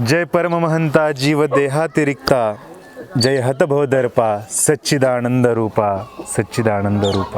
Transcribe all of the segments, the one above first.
ಜಯ ಪರಮಹಂತ ಜೀವ ದೇಹಾತಿರಿಕ್ತ ಜಯ ಹತಭೋದರ್ಪ ಸಚ್ಚಿದಾನಂದ ರೂಪ ಸಚ್ಚಿದಾನಂದ ರೂಪ.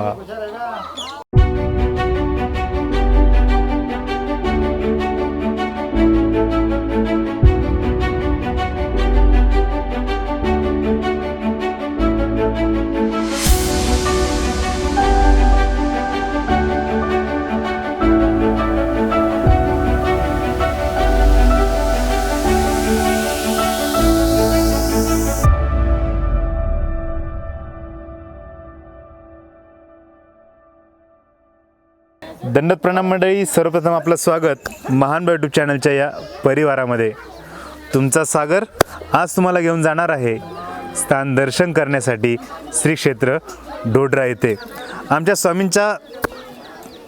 दंडत प्रणाम मंडळी सर्वप्रथम आपलं स्वागत महान यूट्यूब चॅनलच्या या परिवारामध्ये. तुमचा सागर आज तुम्हाला घेऊन जाणार आहे स्थान दर्शन करण्यासाठी श्री क्षेत्र डोडरा येथे. आमच्या स्वामींच्या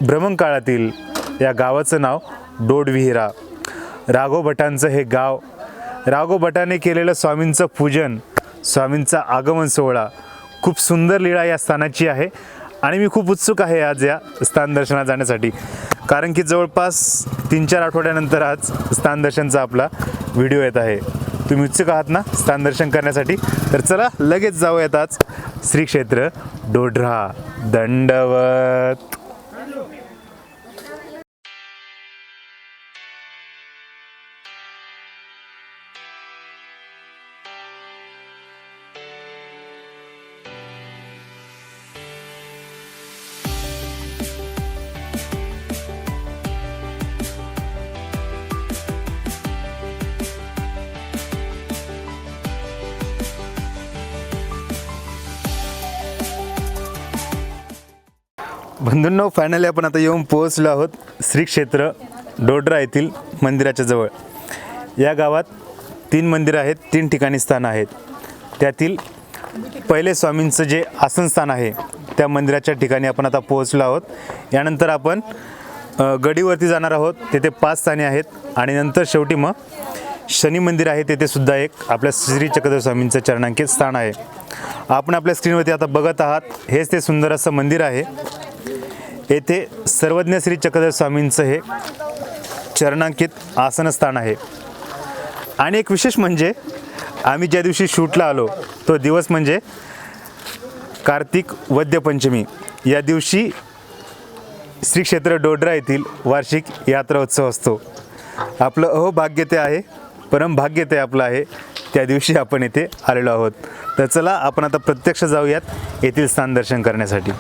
भ्रमणकाळातील या गावाचं नाव डोडविहिरा. राघो भटांचं हे गाव. राघो भटाने केलेलं स्वामींचं पूजन स्वामींचा आगमन सोहळा खूप सुंदर लीळा या स्थानाची आहे. आणि मी खूप उत्सुक आहे आज या स्थान दर्शनात जाण्यासाठी. कारण की जवळपास तीन चार आठवड्यानंतर आज स्थान दर्शनचा आपला व्हिडिओ येत आहे. तुम्ही उत्सुक आहात ना स्थान दर्शन करण्यासाठी? तर चला लगेच जाऊयात आज श्री क्षेत्र डोढरा दंडवत. बंधूंनो फायनली आपण आता येऊन पोहोचलो आहोत श्री क्षेत्र डोडरा येथील मंदिराच्या जवळ. या गावात तीन मंदिरं आहेत तीन ठिकाणी स्थान आहेत. त्यातील पहिले स्वामींचं जे आसनस्थान आहे त्या मंदिराच्या ठिकाणी आपण आता पोहोचलो आहोत. यानंतर आपण गडीवरती जाणार आहोत तेथे पाच स्थाने आहेत आणि नंतर शेवटी मग शनी मंदिर आहे तेथे सुद्धा एक आपल्या श्री चक्रधर स्वामींचं चरणांकित स्थान आहे. आपण आपल्या स्क्रीनवरती आता बघत आहात हेच ते सुंदर असं मंदिर आहे. येथे सर्वज्ञ श्री चक्रधर स्वामींचं हे चरणांकित आसनस्थान आहे. आणि एक विशेष म्हणजे आम्ही ज्या दिवशी शूटला आलो तो दिवस म्हणजे कार्तिक वद्यपंचमी. या दिवशी श्री क्षेत्र डोडरा येथील वार्षिक यात्रा उत्सव असतो. आपलं अहोभाग्य ते आहे परम भाग्य ते आपलं आहे त्या दिवशी आपण येथे आलेलो आहोत. तर चला आपण आता प्रत्यक्ष जाऊयात येथील स्थान दर्शन करण्यासाठी.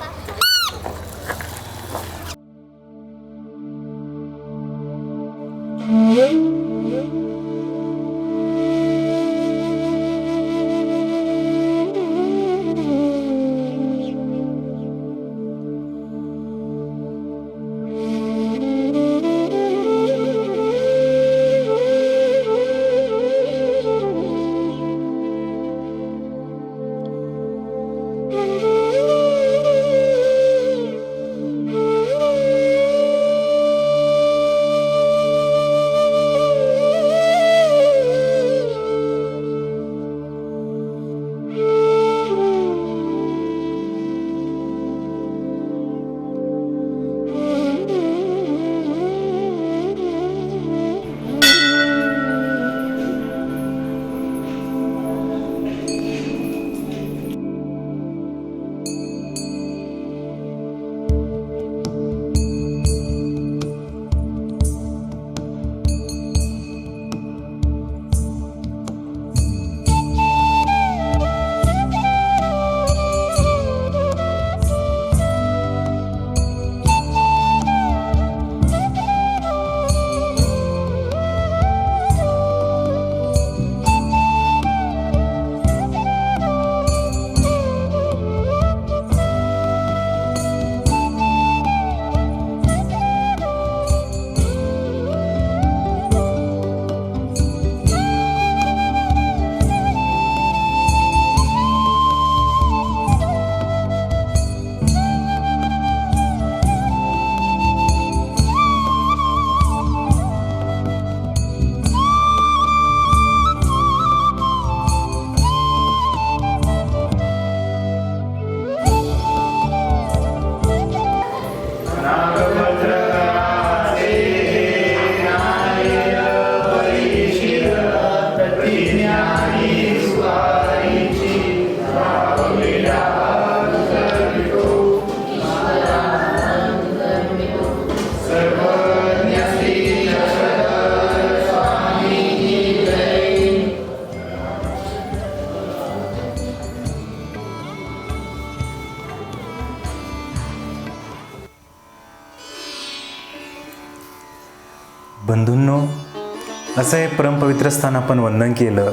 परमपवित्र स्थान आपण वंदन केलं.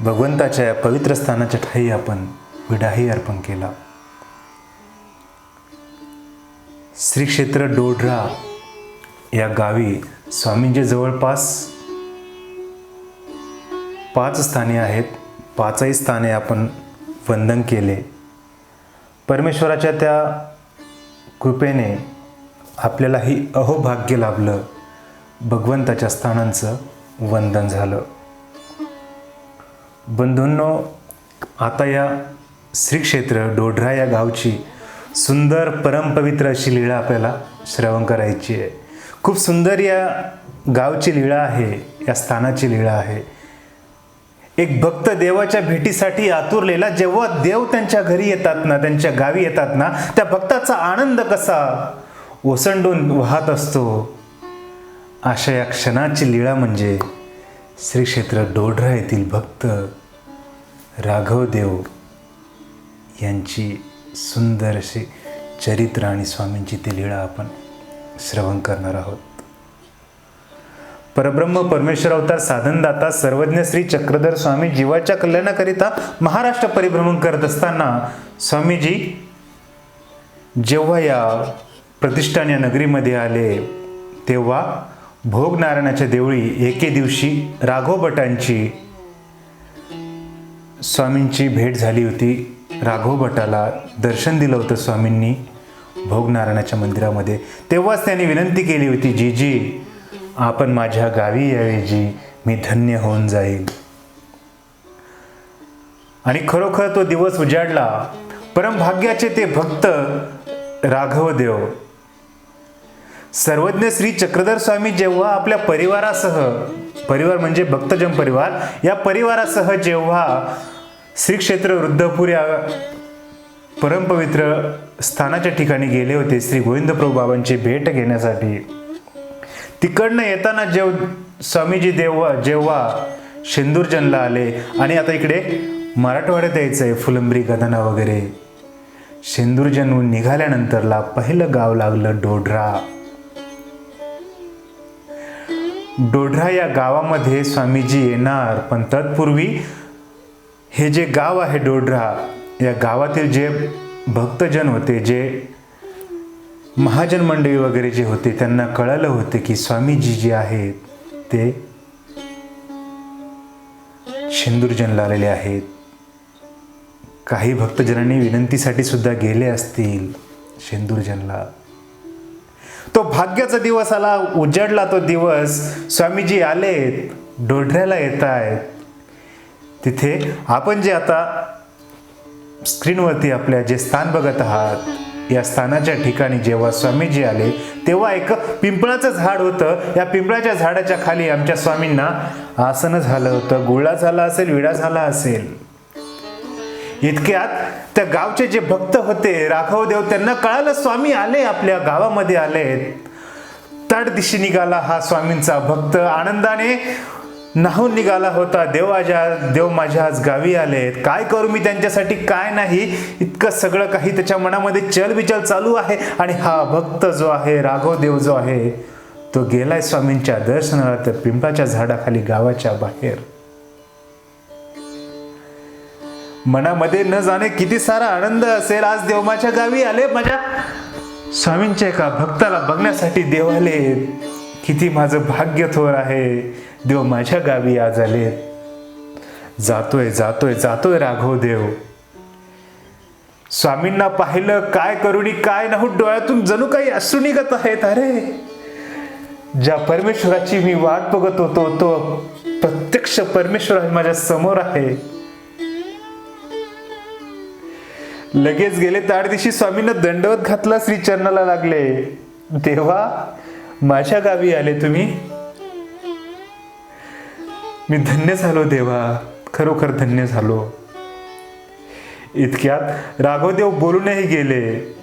भगवंताच्या या पवित्र स्थानाच्या ठाई आपण विडाही अर्पण केला. श्री क्षेत्र डोडरा या गावी स्वामींचे जवळपास पाच स्थाने आहेत. पाचही स्थाने आपण वंदन केले. परमेश्वराच्या त्या कृपेने आपल्यालाही अहोभाग्य लाभलं भगवंताच्या स्थानांचं. वंदन झालं. बंधूंनो आता या श्रीक्षेत्र डोढरा या गावची सुंदर परमपवित्र अशी लीळा आपल्याला श्रवण करायची आहे. खूप सुंदर या गावची लीळा आहे या स्थानाची लीळा आहे. एक भक्त देवाच्या भेटीसाठी आतुरलेला जेव्हा देव त्यांच्या घरी येतात ना त्यांच्या गावी येतात ना त्या भक्ताचा आनंद कसा ओसंडून वाहत असतो. अशा या क्षणाची लीळा म्हणजे श्री क्षेत्र डोढरा येथील भक्त राघवदेव यांची सुंदर अशी चरित्र आणि स्वामींची ती लीळा आपण श्रवण करणार आहोत. परब्रह्म परमेश्वर अवतार साधनदाता सर्वज्ञ श्री चक्रधर स्वामी जीवाच्या कल्याणाकरिता महाराष्ट्र परिभ्रमण करत असताना स्वामीजी जेव्हा या प्रतिष्ठान या नगरीमध्ये आले तेव्हा भोगनारायणाच्या देवळी एके दिवशी राघव भटांची स्वामींची भेट झाली होती. राघव भटाला दर्शन दिलं होतं स्वामींनी भोगनारायणाच्या मंदिरामध्ये. तेव्हाच त्यांनी विनंती केली होती जी जी आपण माझ्या गावी यावे जी मी धन्य होऊन जाईल आणि खरोखर तो दिवस उजाडला. परमभाग्याचे ते भक्त राघवदेव सर्वज्ञ श्री चक्रधर स्वामी जेव्हा आपल्या परिवारासह परिवार म्हणजे भक्तजन परिवार या परिवारासह जेव्हा श्री क्षेत्र वृद्धपूर या परमपवित्र स्थानाच्या ठिकाणी गेले होते श्री गोविंदप्रभू बाबांची भेट घेण्यासाठी तिकडनं येताना जेव स्वामीजी देवा जेव्हा शेंदूरजनला आले आणि आता इकडे मराठवाड्यात यायचं आहे फुलंब्री गदना वगैरे शेंदूरजनहून निघाल्यानंतरला पहिलं गाव लागलं डोडरा. डोढरा या गावामध्ये स्वामीजी येणार. पण तत्पूर्वी हे जे गाव आहे डोढरा या गावातील जे भक्तजन होते जे महाजन मंडळी वगैरे जे होते त्यांना कळालं होते की स्वामीजी जे आहेत ते शेंदूरजनला आलेले आहेत. काही भक्तजनांनी विनंतीसाठी सुद्धा गेले असतील शेंदूरजनला तो भाग्याचा दिवस आला उजडला तो दिवस. स्वामीजी आले डोढऱ्याला येत आहेत. तिथे आपण जे आता स्क्रीनवरती आपल्या जे स्थान बघत आहात या स्थानाच्या ठिकाणी जेव्हा स्वामीजी आले तेव्हा एक पिंपळाचं झाड होतं. या पिंपळाच्या झाडाच्या खाली आमच्या स्वामींना आसन झालं होतं. गोळा झाला असेल विडा झाला असेल. इतक्यात त्या गावचे जे भक्त होते राघवदेव त्यांना कळालं स्वामी आले आपल्या गावामध्ये आले. तड दिशी निघाला हा स्वामींचा भक्त. आनंदाने नाहून निघाला होता. देव आजा देव माझ्या आज गावी आलेत काय करू मी त्यांच्यासाठी? काय नाही? इतकं सगळं काही त्याच्या मनामध्ये चलबिचल चालू आहे. आणि हा भक्त जो आहे राघवदेव जो आहे तो गेलाय स्वामींच्या दर्शनाला तर पिंपळाच्या झाडाखाली गावाच्या बाहेर. मनामध्ये न जाणे किती सारा आनंद असेल. आज देव माझ्या गावी आले. माझ्या स्वामींच्या एका भक्ताला बघण्यासाठी देव आले. किती माझं भाग्य थोर आहे. देव माझ्या गावी आज आले. जातोय जातोय जातोय राघव देव. स्वामींना पाहिलं काय करुणी काय नाहू डोळ्यातून जणू काही असू निघत आहेत. अरे ज्या परमेश्वराची मी वाट बघत होतो तो प्रत्यक्ष परमेश्वर माझ्यासमोर आहे. लगेच गेले ताड दिवशी स्वामीनं दंडवत घातला श्रीचरणाला लागले. तेव्हा माझ्या गावी आले तुम्ही? मी धन्य झालो देवा खरोखर धन्य झालो. इतक्यात राघवदेव बोलूनही गेले.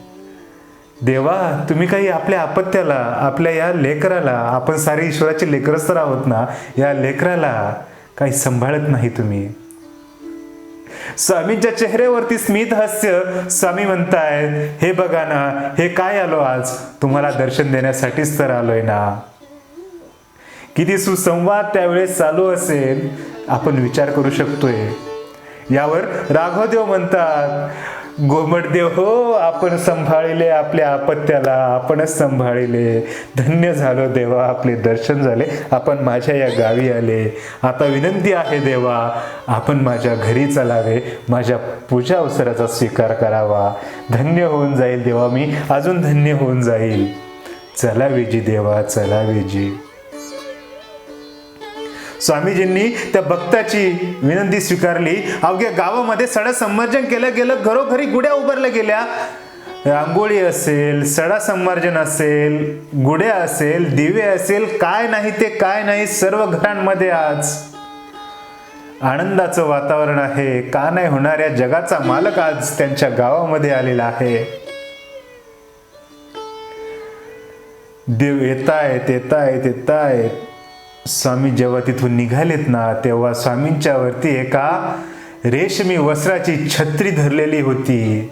देवा तुम्ही काही आपल्या अपत्याला आपल्या या लेकराला आपण सारे ईश्वराचे लेकरच तर आहोत ना या लेकराला काही सांभाळत नाही तुम्ही. स्वामींच्या चेहऱ्यावरती स्मित हास्य स्वामी म्हणतायत हे बघा ना हे काय आलो आज? तुम्हाला दर्शन देण्यासाठीच तर आलोय ना. किती सुसंवाद त्यावेळेस चालू असेल आपण विचार करू शकतोय. यावर राघवदेव म्हणतात गोमटदेव हो आपण संभाळिले आपल्या आपत्याला आपणच संभाळिले. धन्य झालो देवा आपले दर्शन झाले. आपण माझ्या या गावी आले. आता विनंती आहे देवा आपण माझ्या घरी चलावे माझ्या पूजा अवसराचा स्वीकार करावा. धन्य होऊन जाईल देवा मी अजून धन्य होऊन जाईल. चला वेजी देवा चला वेजी. स्वामीजींनी त्या भक्ताची विनंती स्वीकारली. अवघ्या गावामध्ये सडा संमार्जन केलं गेलं घरोघरी गुड्या उभारल्या गेल्या. रांगोळी असेल सडा संमार्जन असेल गुड्या असेल दिवे असेल काय नाही ते काय नाही सर्व घरांमध्ये आज आनंदाचं वातावरण आहे. का नाही होणाऱ्या जगाचा मालक आज त्यांच्या गावामध्ये आलेला आहे. देव येत येतायत येत येत स्वामी जेव्हा तिथून निघालेत ना तेव्हा स्वामींच्या वरती एका रेशमी वस्त्राची छत्री धरलेली होती.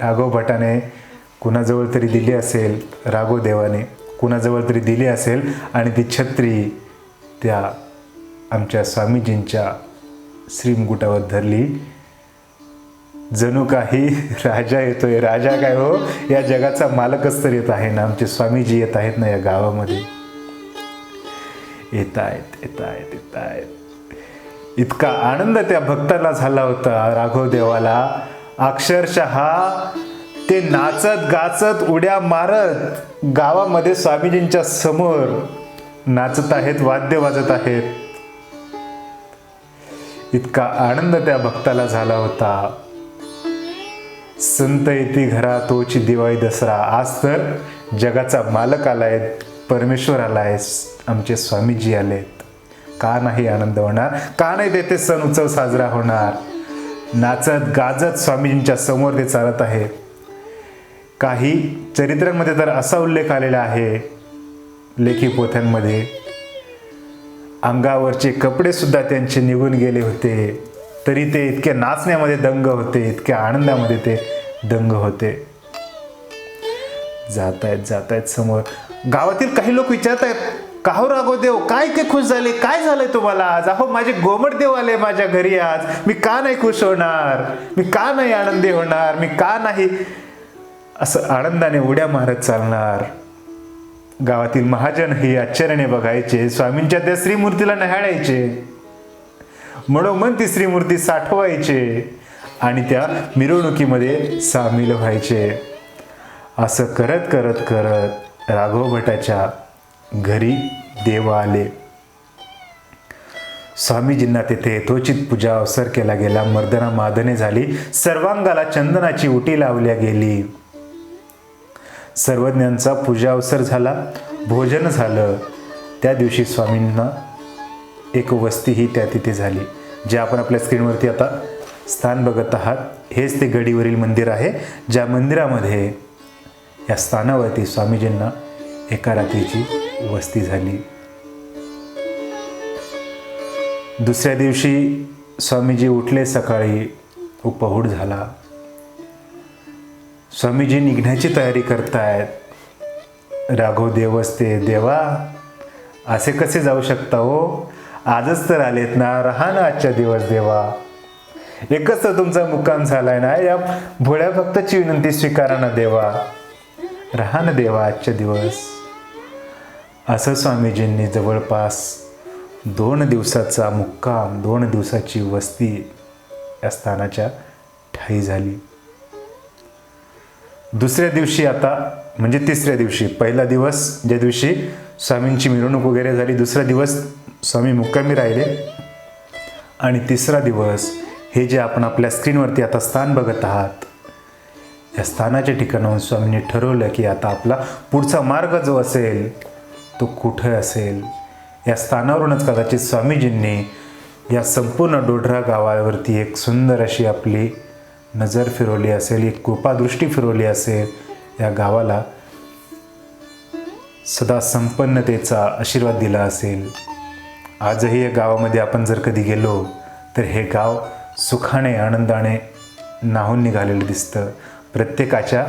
राघव भटाने कुणाजवळ तरी दिली असेल राघव देवाने कुणाजवळ तरी दिली असेल आणि ती छत्री त्या आमच्या स्वामीजींच्या श्रीमगुटावर धरली. जणू काही राजा येतोय. राजा काय हो? या जगाचा मालकच तर येत आहे ना. आमचे स्वामीजी येत आहेत ना या गावामध्ये. येत आहेत येत आहेत येत आहेत इतका आनंद त्या भक्ताला झाला होता राघव देवाला. अक्षरशः ते नाचत गाचत उड्या मारत गावामध्ये स्वामीजींच्या समोर नाचत आहेत वाद्य वाजत आहेत. इतका आनंद त्या भक्ताला झाला होता. संत येते घरा तोची दिवाळी दसरा. आज तर जगाचा मालक आलाय परमेश्वर आलाय आमचे स्वामीजी आलेत. का नाही आनंद होणार? का नाही तेथे सण उत्सव साजरा होणार? नाचत गाजत स्वामीजींच्या समोर ते चालत आहे. काही चरित्रांमध्ये तर असा उल्लेख आलेला आहे लेखी पोथ्यांमध्ये. अंगावरचे कपडेसुद्धा त्यांचे निघून गेले होते. तरी ते इतके नाचण्यामध्ये दंग होते इतक्या आनंदामध्ये ते दंग होते. जात आहेत जात आहेत समोर. गावातील काही लोक विचारत आहेत काहो रागो देव काय ते खुश झाले? काय झालंय तुम्हाला आज? अहो माझे गोमट देव आले माझ्या घरी आज. मी का नाही खुश होणार? मी का नाही आनंदी होणार? मी का नाही असं आनंदाने उड्या मारत चालणार? गावातील महाजन हे आश्चर्याने बघायचे स्वामींच्या त्या श्रीमूर्तीला न्याहाळायचे. म्हणून ती श्रीमूर्ती साठवायचे आणि त्या मिरवणुकीमध्ये सामील व्हायचे. असं करत करत करत राघव भटाच्या घरी देव आले. स्वामीजींना तेथे यथोचित पूजा अवसर केला गेला. मर्दना मादने झाली. सर्वांगाला चंदनाची उटी लावल्या गेली. सर्वज्ञांचा पूजा अवसर झाला. भोजन झालं. त्या दिवशी स्वामींना एक वस्ती ही त्या तिथे झाली. जे आपण आपल्या स्क्रीनवरती आता स्थान बघत आहात हेच ते गडीवरील मंदिर आहे ज्या मंदिरामध्ये या स्थानावरती स्वामीजींना एका रात्रीची वस्ती झाली. दुसऱ्या दिवशी स्वामीजी उठले सकाळी उपहूड झाला. स्वामीजी निघण्याची तयारी करतायत. राघव देवस्ते देवा असे कसे जाऊ शकता हो? आजच तर आलेत ना राहा ना आजच्या दिवस देवा. एकच तर तुमचा मुक्काम झालाय ना या भोळ्या भक्ताची विनंती स्वीकारा ना देवा. राहा ना देवा आजच्या दिवस. असं स्वामीजींनी जवळपास दोन दिवसाचा मुक्काम दोन दिवसाची वस्ती या स्थानाच्या ठाई झाली. दुसऱ्या दिवशी आता म्हणजे तिसऱ्या दिवशी पहिला दिवस ज्या दिवशी स्वामींची मिरवणूक वगैरे झाली दुसरा दिवस स्वामी मुक्कामी राहिले आणि तिसरा दिवस हे जे आपण आपल्या स्क्रीनवरती आता स्थान बघत आहात या स्थानाच्या ठिकाणाहून स्वामींनी ठरवलं की आता आपला पुढचा मार्ग जो असेल तो कुठं असेल? या स्थानावरूनच कदाचित स्वामीजींनी या संपूर्ण डोढरा गावावरती एक सुंदर अशी आपली नजर फिरवली असेल एक कृपादृष्टी फिरवली असेल या गावाला सदा संपन्नतेचा आशीर्वाद दिला असेल. आजही या गावामध्ये आपण जर कधी गेलो तर हे गाव सुखाने आनंदाने नाहून निघालेलं दिसतं. प्रत्येकाच्या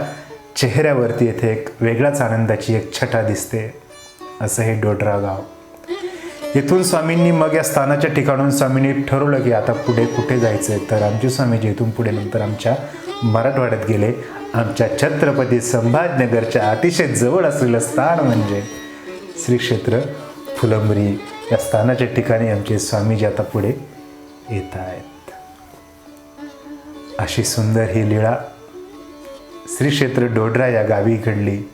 चेहऱ्यावरती येथे एक वेगळाच आनंदाची एक छटा दिसते. असं हे डोडरा गाव इथून स्वामींनी मग या स्थानाच्या ठिकाणून स्वामींनी ठरवलं की आता पुढे कुठे जायचं आहे तर आमचे स्वामीजी इथून पुढे नंतर आमच्या मराठवाड्यात गेले. आमच्या छत्रपती संभाजनगरच्या अतिशय जवळ असलेलं स्थान म्हणजे श्री क्षेत्र फुलंबरी. या स्थानाच्या ठिकाणी आमचे स्वामीजी आता पुढे येत आहेत. अशी सुंदर ही लीळा श्री क्षेत्र डोडरा या गावी घडली.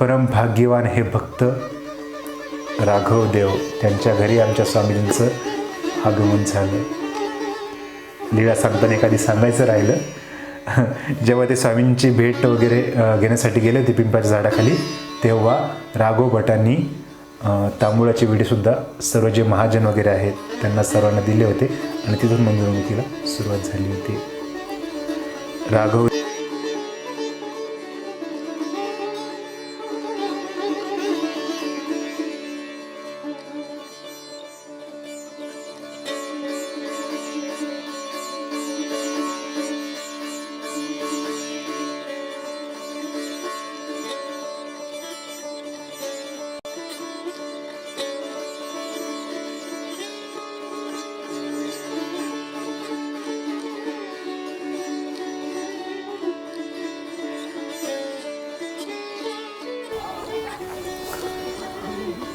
परम भाग्यवान हे भक्त राघव देव त्यांच्या घरी आमच्या स्वामीजींचं आगमन झालं. लीळा सांगताना एखादी सांगायचं राहिलं. जेव्हा ते स्वामींची भेट वगैरे घेण्यासाठी गेले होते पिंपळाच्या झाडाखाली तेव्हा राघव भटांनी तांबुळाची विडीसुद्धा सर्व जे महाजन वगैरे आहेत त्यांना सर्वांना दिले होते आणि तिथून मंजुळमुखीला सुरुवात झाली होती. राघव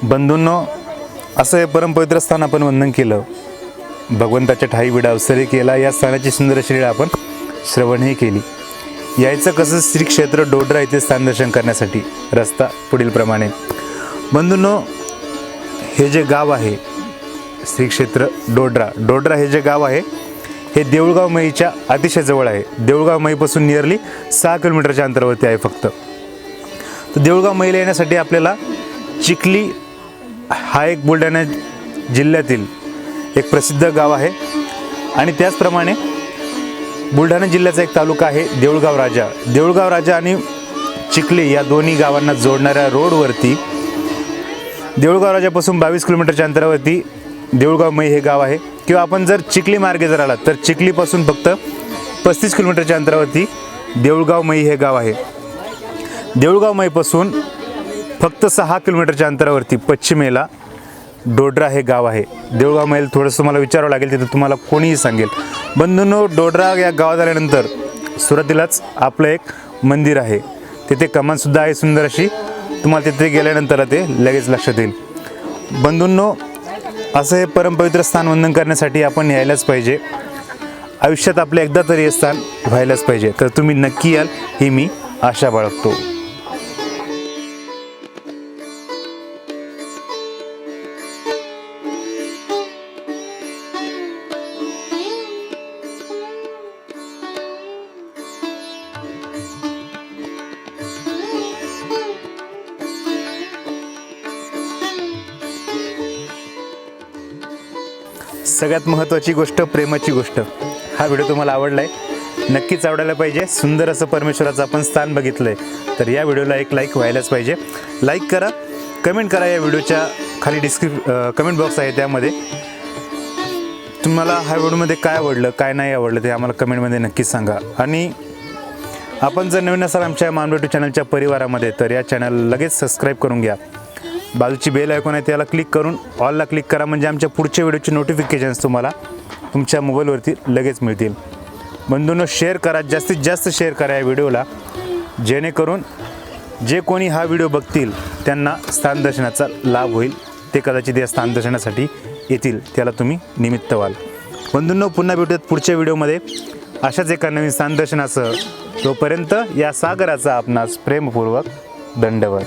बंधूंनो असं हे परमपवित्र स्थान आपण वंदन केलं. भगवंताच्या ठाई विडा केला या स्थानाची सुंदर श्रीळा आपण श्रवणही केली. यायचं कसं श्री क्षेत्र डोडरा येथे स्थान दर्शन करण्यासाठी रस्ता पुढील प्रमाणे. बंधूंनो हे जे गाव आहे श्री क्षेत्र डोडरा डोडरा हे जे गाव आहे हे देऊळगाव मईच्या अतिशय जवळ आहे. देऊळगाव मईपासून नियरली सहा किलोमीटरच्या अंतरावरती आहे फक्त. तर देऊळगाव महिला येण्यासाठी आपल्याला चिखली हा एक बुलढाणा जिल्ह्यातील एक प्रसिद्ध गाव आहे. आणि त्याचप्रमाणे बुलढाणा जिल्ह्याचा एक तालुका आहे देऊळगाव राजा. देऊळगाव राजा आणि चिखली या दोन्ही गावांना जोडणाऱ्या रोडवरती देऊळगाव राजापासून बावीस किलोमीटरच्या अंतरावरती देऊळगाव मई हे गाव आहे. किंवा आपण जर चिखली मार्गे जर आलात तर चिखलीपासून फक्त पस्तीस किलोमीटरच्या अंतरावरती देऊळगाव मई हे गाव आहे. देऊळगाव मईपासून फक्त सहा किलोमीटरच्या अंतरावरती पश्चिमेला डोडरा हे गाव आहे. देऊळगाव मैल थोडंसं तुम्हाला विचारावं लागेल तिथं तुम्हाला कोणीही सांगेल. बंधूंनो डोडरा या गावात आल्यानंतर सुरुवातीलाच आपलं एक मंदिर आहे. तिथे कमानसुद्धा आहे सुंदर अशी. तुम्हाला तिथे गेल्यानंतर ते लगेच लक्षात येईल. बंधूंनो असं हे परमपवित्र स्थान वंदन करण्यासाठी आपण यायलाच पाहिजे. आयुष्यात आपलं एकदा तरी हे स्थान व्हायलाच पाहिजे. तर तुम्ही नक्की याल ही मी आशा बाळगतो. सगळ्यात महत्त्वाची गोष्ट प्रेमाची गोष्ट. हा व्हिडिओ तुम्हाला आवडला आहे नक्कीच आवडायला पाहिजे. सुंदर असं परमेश्वराचं आपण स्थान बघितलं आहे तर या व्हिडिओला एक लाईक व्हायलाच पाहिजे. लाईक करा कमेंट करा या व्हिडिओच्या खाली डिस्क्रिप कमेंट बॉक्स आहे त्यामध्ये. तुम्हाला ह्या व्हिडिओमध्ये काय आवडलं काय नाही आवडलं ते आम्हाला कमेंटमध्ये नक्कीच सांगा. आणि आपण जर नवीन असाल आमच्या मानवेटू चॅनलच्या परिवारामध्ये तर या चॅनल लगेच सबस्क्राईब करून घ्या. बाजूची बेल ऐकून आहे त्याला क्लिक करून ऑलला क्लिक करा. म्हणजे आमच्या पुढच्या व्हिडिओचे नोटिफिकेशन्स तुम्हाला तुमच्या मोबाईलवरती लगेच मिळतील. बंधूंनो शेअर करा. जास्तीत जास्त शेअर करा या व्हिडिओला जेणेकरून जे कोणी हा व्हिडिओ बघतील त्यांना स्थानदर्शनाचा लाभ होईल. ते कदाचित या स्थानदर्शनासाठी येतील. त्याला तुम्ही निमित्त व्हाल. बंधूंनो पुन्हा भेटूयात पुढच्या व्हिडिओमध्ये अशाच एका नवीन स्थानदर्शनासह तोपर्यंत या सागराचा आपणास प्रेमपूर्वक दंडवत.